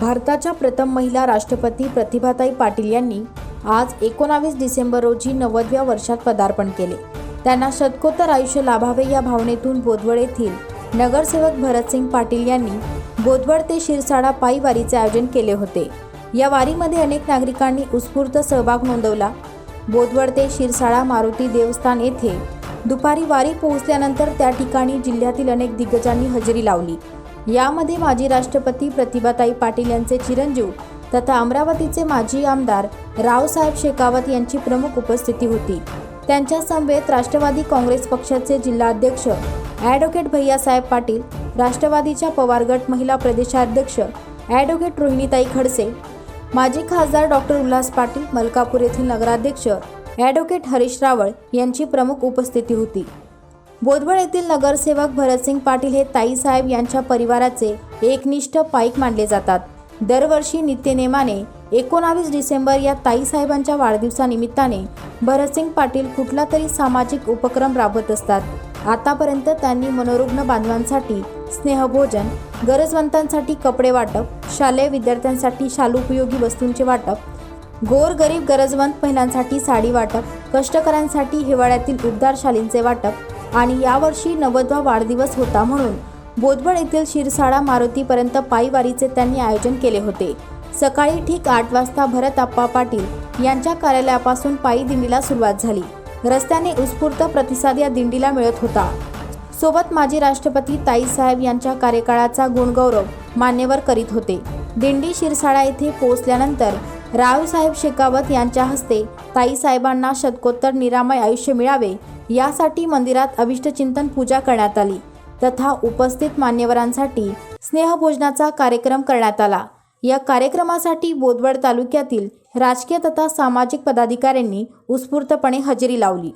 भारताच्या प्रथम महिला राष्ट्रपती प्रतिभाताई पाटील यांनी आज एकोणावीस डिसेंबर रोजी नव्वदव्या वर्षात पदार्पण केले. त्यांना शतकोत्तर आयुष्य लाभावे या भावनेतून बोदवड येथील नगरसेवक भरतसिंग पाटील यांनी बोदवड ते शिरसाडा पायी वारीचे आयोजन केले होते. या वारीमध्ये अनेक नागरिकांनी उत्स्फूर्त सहभाग नोंदवला. बोदवड ते शिरसाळा मारुती देवस्थान येथे दुपारी वारी पोहोचल्यानंतर त्या ठिकाणी जिल्ह्यातील अनेक दिग्गजांनी हजेरी लावली. यामध्ये माजी राष्ट्रपती प्रतिभाताई पाटील यांचे चिरंजीव तथा अमरावतीचे माजी आमदार रावसाहेब शेकावत यांची प्रमुख उपस्थिती होती. त्यांच्या समवेत राष्ट्रवादी काँग्रेस पक्षाचे जिल्हाध्यक्ष ॲडव्होकेट भैयासाहेब पाटील राष्ट्रवादीच्या पवारगट महिला प्रदेशाध्यक्ष ॲडव्होकेट रोहिणीताई खडसे माजी खासदार डॉक्टर उल्हास पाटील मलकापूर येथील नगराध्यक्ष ॲडव्होकेट हरीश रावळ यांची प्रमुख उपस्थिती होती. बोदवड येथील नगरसेवक भरतसिंग पाटील हे ताईसाहेब यांच्या परिवाराचे एकनिष्ठ पाईक मानले जातात. दरवर्षी नित्यनेमाने एकोणावीस डिसेंबर या ताईसाहेबांच्या वाढदिवसानिमित्ताने भरतसिंग पाटील कुठला तरी सामाजिक उपक्रम राबवत असतात. आतापर्यंत त्यांनी मनोरुग्ण बांधवांसाठी स्नेहभोजन गरजवंतांसाठी कपडे वाटप शालेय विद्यार्थ्यांसाठी शालुपयोगी वस्तूंचे वाटप गोर गरीब गरजवंत महिलांसाठी साडी वाटप कष्टकऱ्यांसाठी हिवाळ्यातील उबदार शालींचे वाटप आणि यावर्षी नव्वदवा वाढदिवस होता म्हणून बोदवड येथील शिरसाळा मारुतीपर्यंत पायीवारीचे त्यांनी आयोजन केले होते. सकाळी ठीक आठ वाजता भरत आप्पा पाटील यांच्या कार्यालयापासून पायी दिंडीला सुरुवात झाली. रस्त्याने उत्स्फूर्त प्रतिसाद या दिंडीला मिळत होता. सोबत माजी राष्ट्रपती ताईसाहेब यांच्या कार्यकाळाचा गुणगौरव मान्यवर करीत होते. दिंडी शिरसाळा येथे पोहोचल्यानंतर रावसाहेब शेकावत यांच्या हस्ते ताईसाहेबांना शतकोत्तर निरामय आयुष्य मिळावे यासाठी मंदिरात अभिष्टचिंतन पूजा करण्यात आली. तथा उपस्थित मान्यवरांसाठी स्नेहभोजनाचा कार्यक्रम करण्यात आला. या कार्यक्रमासाठी बोदवड तालुक्यातील राजकीय तथा सामाजिक पदाधिकाऱ्यांनी उत्स्फूर्तपणे हजेरी लावली.